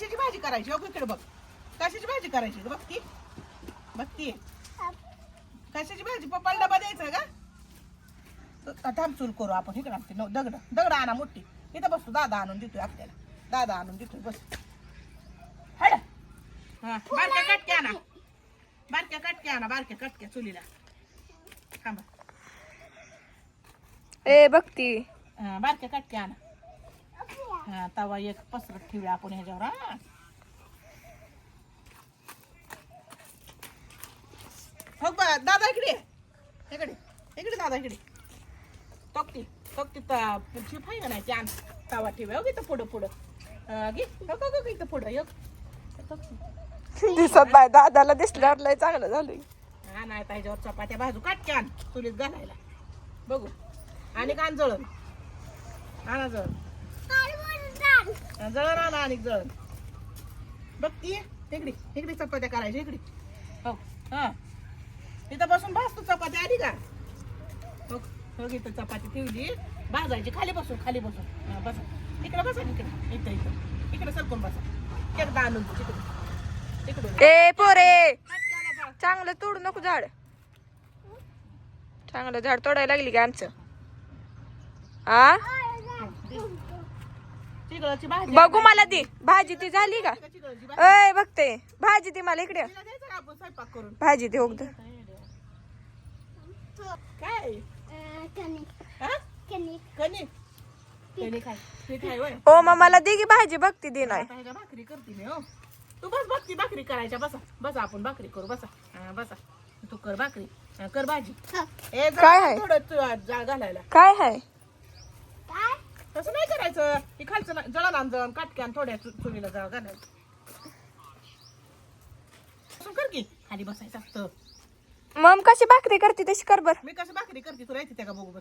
कशाची भाजी करायची? हो इकडे बघ. कशाची भाजी करायची? बघ ती बघ ती कशाची भाजी? पप्पाला डबा द्यायचा का? थांब चूल करू आपण. इकडे आणते. न- दगड. दगड आणा मोठी. इथं बसतो. दादा आणून देतोय आपल्याला. दादा आणून देतोय. बस. हड. हा बारक्या कटक्या आणा. बारक्या कटक्या आणा. बारक्या कटक्या चुलीला. थांबा. ए बघती हा, बारक्या कटक्या आणा. हा तवा एक पसरत ठेवूया आपण ह्याच्यावर हा. हो बा दादा इकडे. इकडे इकडे दादा इकडे. तोकती तोकती आहे का नाही त्या तवा ठेवूया हो इथं पुढं पुढं. हा, घे हो हो, हो, इथं पुढं तोकती. दिसत नाही दादाला दिसल्यावर लय चांगलं झालं हा नाही पाहिजेवर चपात्या भाजू काटक्या आण चुलीत घालायला. बघू. आणि कान जळण आणा जळण हा, जळण आणा आणि जळण बघ ती इकडे इकडे चपात्या करायच्या इकडे. हो हा. इथं बसून भाजतो चपात्या आली का? हो हो इथं चपाती ठेवली. भाजायची खाली बसून खाली बसून हा, बसा. इकडे बसा इकडे. इथं इथं. इकडे सरकून बसा. एकदा आणून दे, तिकडे ए पोरे. चांगलं तोडू नको झाड. चांगलं झाड तोडायला लागली का आमचं? आ? चिगळाची भाजी बघू मला ती. भाजी ती झाली का? चिगळाची भाजी अय बघते. भाजी ती मला इकडे. तिला द्यायचं का आपण स्वयंपाक करून? भाजी ती उगद काय? हा? कणिक. कणिक. आहे. पीठ आहे होय. ओ मग मला दे की भाजी बघती दे नाही. आता ह्याच्या भाकरी करते मी हो. तू बस बघती भाकरी करायच्या. बसा बसा आपण भाकरी करू. बसा. हा, बसा. तू कर भाकरी. हा, कर भाजी. ए जरा काय आहे? थोडं तू घालायला. काय आहे? तसं नाही करायचं. हे खालचं ना- आण जळण काटक्यान थोड्या चु- चुलीला जळ घालायचं. असं कर की. खाली बसायचं असतं. मग कशी भाकरी करते तशी कर बर. मी कसं भाकरी करते? तुला येते त्या का बघू बर.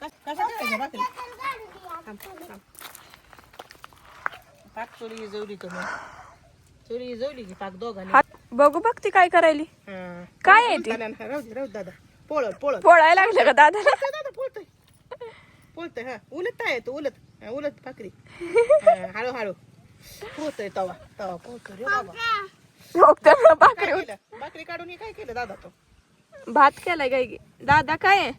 कसं करायचं भाकरी? थांब, थांब. पाक चोरी जवली कमी चोरी जवली की पाक दोघांनी. हात बघू बघती काय करायली. हा. काय आहे ती? राहू दे, राहू दे राहू दे दादा. पोळत पोळत पोळायला लागलं का दादाला? दादा पोळतोय. पोळतोय हा. उलट आहे तो उलट हा, उलट भाकरी. हा, हळू हळू पोळतोय तवा. तवा पोळतोय रे बाबा. त्यांना काय भाकरी केलं? भाकरी काढून हे काय केलं दादा तो? भात केलाय काय? की दादा काय? आहे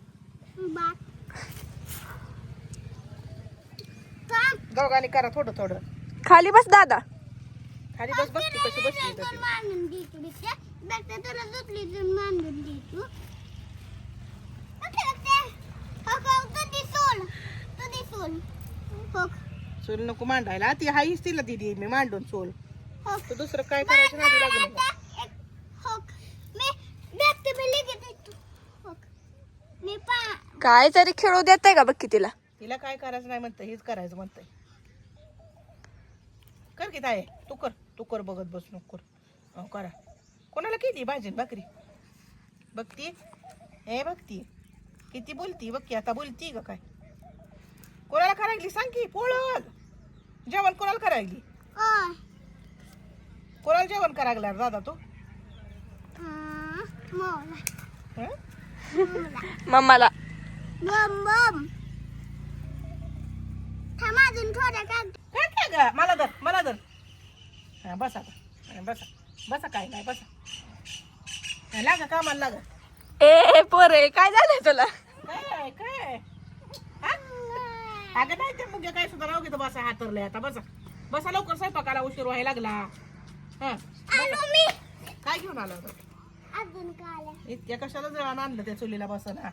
दोघांनी करा थोडं थोडं. खाली बस दादा. खाली बस बसती कशी बसली तशी चोल नको मांडायला. ती हाईच तिला दिली मी मांडून चोल तू दुसरं काय करायचं नाही लागलं का? काय तरी खेळू देत का बघ की तिला? तिला काय करायचं नाही म्हणतं हेच करायचं म्हणतंय. कर की ताय तू कर तू कर बघत बस नको कर. हो करा. कोणाला केली भाजी न भाकरी? बघती हे बघती किती बोलती? बघ की आता बोलती का काय? कोणाला करायली? सांग की पोळल जेवण कोणाला करायली? कोणाला जेवण करायला दादा तू? हं? मम्माला. काय काय ग. मला धर मला धर. हा बसा आता हा, बसा. बसा काय नाही बसा. हा, लागा कामाला लागा. ए पोरे काय झालंय तुला? काय काय? अगं नाही ते मुगे काय सुद्धा राहू घेतो बसा हातरले आता बसा. बसा लवकर स्वयंपाकाला उशीर व्हायला लागला. हा काय घेऊन आला होता? इतक्या कशाला जळण आणलं त्या चुलीला बसा ना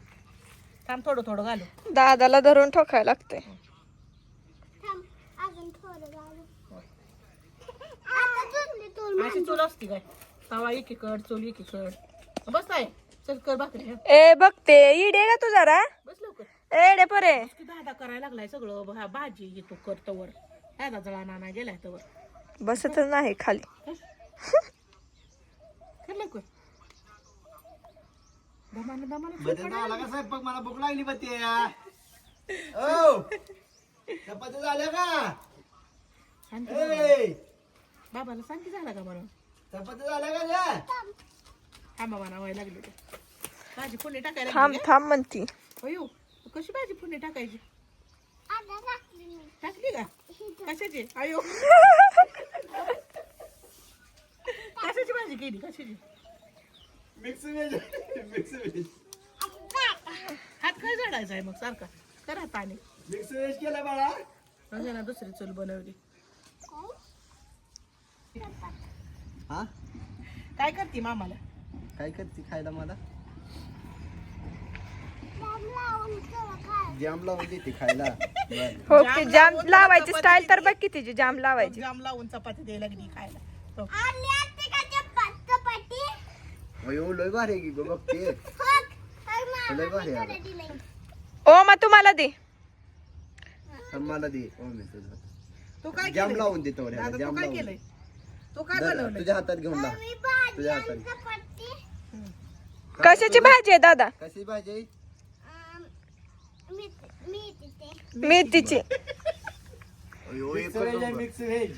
थांब थोडं थोडं घालू. दादाला धरून ठोकायला लागतंय. अशी चूल असती काय? तवा एकीकड चूल एकीकड. बस आहे. चल कर भाकरी हं. ए बघते इडे का तू जरा. बस लवकर. एडे पोरे. दादा करायला लागलाय सगळं. भा- भाजी हे तू कर तवर. दादा जळा नाना गेलाय तवर. बसत नाही खाली. कर लवकर. दमानं दमानं बदल आला का स्वयंपाक? मला भूक लागली बा ते ओ चपात्या झाल्या का? सांग की ए बाबाला सांग की झाला का म्हणून चपात्या झाल्या का त्या व्हायला लागली. ते भाजी फोडणी टाकायला थांब थांब म्हणती? कशी भाजी फोडणी टाकायची? टाकली का? कशाची? अयो केली? कशाची? मिक्स व्हेज मिक्स व्हेज हात काय झाडायचा आहे मग? सारखा. करा पाणी. मिक्स व्हेज केलं बाळा. म्हणजे ना दुसरी चूल बनवली. हा? काय करते मामाला? काय करते खायला मला? जाम लावून देते खायला. बरं. हो जाम की जाम लावून लावायची स्टाईल तर. बघ किती जाम लावायची. जाम लावून चपाती द्यायला लागली खायला. हो. अयो लय भारी आहे की गं बघते. लय भारी आहे. अगं. ओ मग तुम्हाला दे. तर मला दे. ओ मी तुझं तू काय जाम केलंय? लावून दादा, जाम तू काय लावून. केलंय? तू काय धर, बनवलंय? तुझ्या हातात घेऊन तुझ्या हातात. कशाची भाजी आहे दादा? कशी भाजी आहे? मेथीची. अयो, एकच नंबर.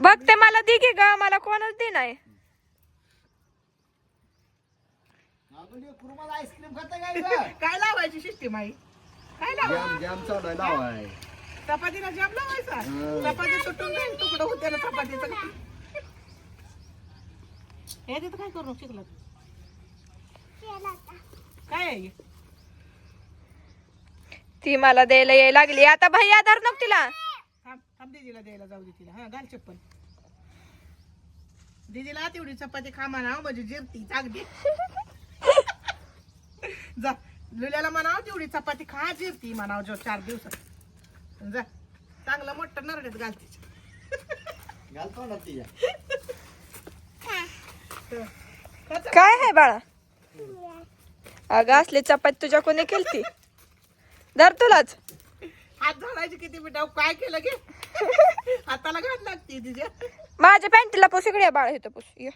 बघते मला दे की ग मला कोणच दे नाही. आईस्क्रीम खाता काय गं? काय लावायची सिस्टीम आई काय लावा? जाम जाम चालू आहे लावाय चपातीला जाम लावायचा. चपाती सुटून जाईल तुकडं होते ना चपातीचं. हे तिथं काय करू? शिकला काय आहे? हे? ती मला द्यायला यायला लागली. आता भैया धर नको तिला. थांब थांब दीदीला द्यायला जाऊ दे तिला. हा घाल चप्पल. दीदीला तेवढी चपाती खा म्हणा म्हणजे जिरती चागदी जा लुल्याला म्हणाव तेवढी चपाती खा जिरती म्हणाव जो चार दिवसात जा चांगलं मोठं नरड्यात घाल तिच्या. घालतो ना तिच्या. खा काय आहे बाळा? अगं असली चपाती तुझ्या कोणी केलती? धर तुलाच. हात झाडायचे किती मिठाव काय केलं गे? हाताला घाल लागते तिच्या माझ्या पॅन्टीला पुस इकडे ये बाळा इथं पुस. ये.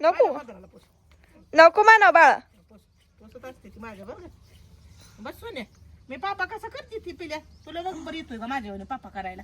नको. हाताला पुस. नको म्हणा बाळा. पुस. पुसत असते ती माझ्या बरं? बस सोन्या मी पापा कसा करते ती पिल्या? तुला बघ बरं येतोय का माझ्या पापा करायला?